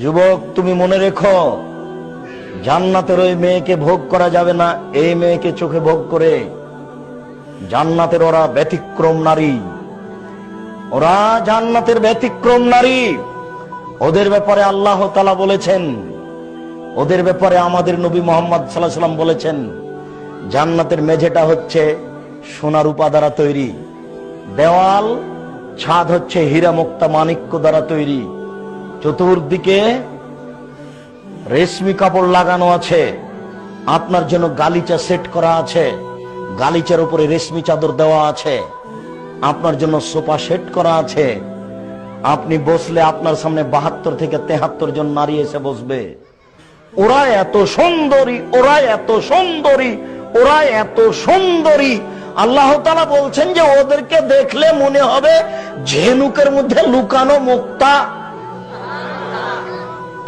যুবক, তুমি মনে রেখো, জান্নাতের ওই মেয়েকে ভোগ করা যাবে না, এই মেয়েকে চোখে ভোগ করে। জান্নাতের ওরা ব্যতিক্রম নারী। ওরা জান্নাতের ব্যতিক্রম নারী। ওদের ব্যাপারে আল্লাহ তালা বলেছেন, ওদের ব্যাপারে আমাদের নবী মোহাম্মদ সাল্লাহ সাল্লাম বলেছেন, জান্নাতের মেঝেটা হচ্ছে সোনার উপা দ্বারা তৈরি, দেওয়াল, ছাদ হচ্ছে হীরা মুক্তা মানিক্য দ্বারা তৈরি। চতুর্দিকে রেশমি কাপড় লাগানো আছে। আপনার জন্য গালিচা সেট করা আছে। গালিচার উপরে রেশমি চাদর দেওয়া আছে। আপনার জন্য সোফা সেট করা আছে। আপনি বসলে আপনার সামনে বাহাত্তর থেকে তেহাত্তর জন নারী এসে বসবে। ওরা এত সুন্দরী, ওরা এত সুন্দরী, ওরা এত সুন্দরী। আল্লাহ তালা বলছেন যে ওদেরকে দেখলে মনে হবে ঝেনুকের মধ্যে লুকানো মুক্তা।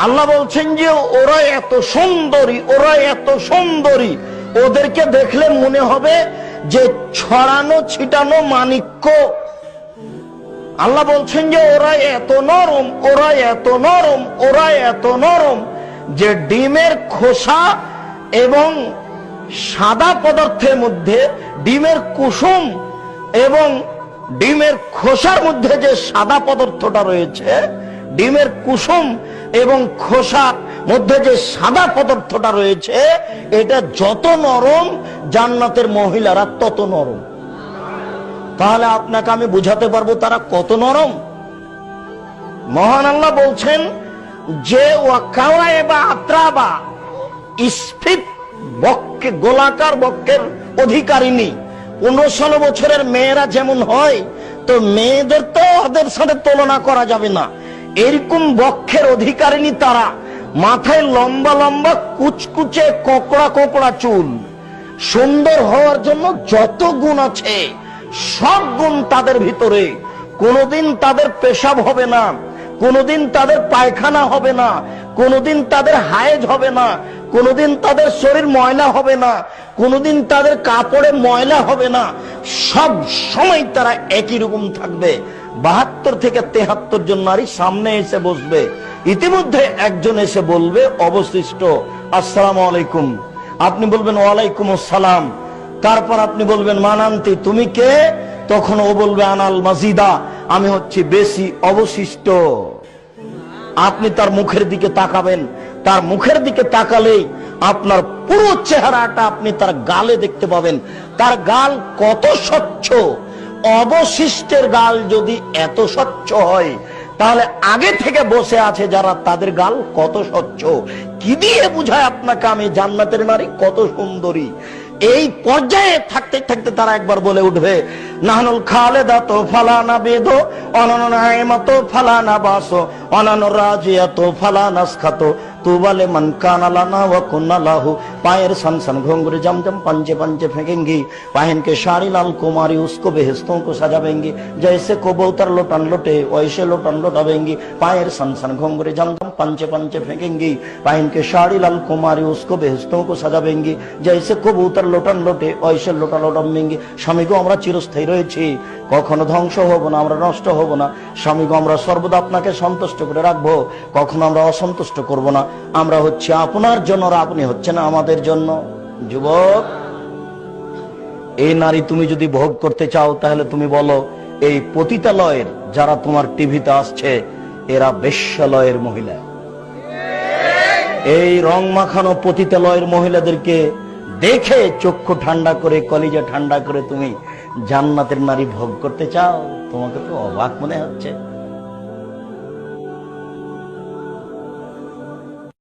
আল্লাহ বলছেন যে ওরা এত সুন্দরী, ওরা এত সুন্দরী। ওদেরকে দেখলে মনে হবে যে ছড়ানো, ছিটানো মানিক্য। আল্লাহ বলছেন যে ওরা এত নরম, ওরা এত নরম, ওরা এত নরম যে ডিমের খোসা এবং সাদা পদার্থের মধ্যে ডিমের কুসুম এবং ডিমের খোসার মধ্যে যে সাদা পদার্থটা রয়েছে ডিমের কুসুম এবং খোসার মধ্যে যে সাদা পদার্থটা রয়েছে, এটা যত নরম, জান্নাতের মহিলারা তত নরম। তাহলে আপনাকে আমি বুঝাতে পারব তারা কত নরম। মহান আল্লাহ বলছেন যে বা আত্রাবা স্ফিত বক্ষে, গোলাকার বক্ষের অধিকারিনী পনেরো ষোলো বছরের মেয়েরা যেমন হয়, তো মেয়েদের তো ওদের সাথে তুলনা করা যাবে না। এরকম বক্ষের অধিকারিনী তারা। মাথায় লম্বা লম্বা কুচকুচে কোকড়া কোকড়া চুল। সুন্দর হওয়ার জন্য যত গুণ আছে, সব গুণ তাদের ভিতরে। কোনোদিন তাদের পেশাব হবে না, কোনোদিন তাদের পায়খানা হবে না, কোনোদিন তাদের হায়েজ হবে না কোনোদিন তাদের শরীর ময়লা হবে না, কোনোদিন তাদের কাপড়ে ময়লা হবে না। সব সময় তারা একই রকম থাকবে। বাহাত্তর থেকে তেহাত্তর জন নারী সামনে এসে বসবে। ইতিমধ্যে একজন এসে বলবে, অবশিষ্ট, আসসালামু আলাইকুম। আপনি বলবেন, ওয়ালাইকুম আসসালাম। তারপর আপনি বলবেন, মানান্তি, তুমি কে? তখন ও বলবে, আনাল মাজিদা, আমি হচ্ছি বেশি অবশিষ্ট। আপনি তার মুখের দিকে তাকাবেন। তার মুখের দিকে তাকালেই আপনার পুরো চেহারাটা আপনি তার গালে দেখতে পাবেন। তার গাল কত স্বচ্ছ? অবশিষ্টের গাল যদি এত স্বচ্ছ হয়, তাহলে আগে থেকে বসে আছে যারা তাদের গাল কত স্বচ্ছ? কি দিয়ে বুঝায় আপনাকে আমি জান্নাতের নারী? কত সুন্দরী। এই পর্যায়ে থাকতে থাকতে তারা একবার বলে উঠবে, নাহনুল খালেদা তো ফালানা বেদ অননায়মা তো ফালানা বাস, অনান রাজিয়া তো ফালানা খাত তু বলে মন কানালানা ও কুন্নালাহু পায়ের सन सन घोंगरे जम जम पंजे पंजे फेंकेंगी पहन के साड़ी लाल कुमारी उसको बेहस्तों को सजावेंगी जैसे कबूतर लोटन लोटे वैसे लोटन लोटावेंगी पायर सन सन घोंगरे जम जम पंचे पंचे फेंकेंगी पहन के साड़ी लाल कुमारी उसको बेहस्तों को सजावेंगी जैसे कबूतर লোটান লোটে ঐশে লোটা লোটাম্বিঙ্গি স্বামীগো আমরা চিরস্থায়ী রয়েছি কখনো ধ্বংস হব না আমরা নষ্ট হব না স্বামীগো আমরা সর্বদা আপনাকে সন্তুষ্ট করে রাখবো কখনো আমরা অসন্তুষ্ট করব না আমরা হচ্ছে আপনার জন্য আপনি হচ্ছেন আমাদের জন্য। যুবক, এই নারী তুমি যদি ভোগ করতে চাও, তাহলে তুমি বলো, এই পতিতালয়ের যারা তোমার টিভিতে আসছে, এরা বেশ্যালয়ের মহিলা। এই রং মাখানো পতিতালয়ের মহিলাদেরকে দেখে চক্ষু ঠান্ডা করে, কলিজা ঠান্ডা করে তুমি জান্নাতের নারী ভোগ করতে চাও, তোমাকে তো অবাক মনে হচ্ছে।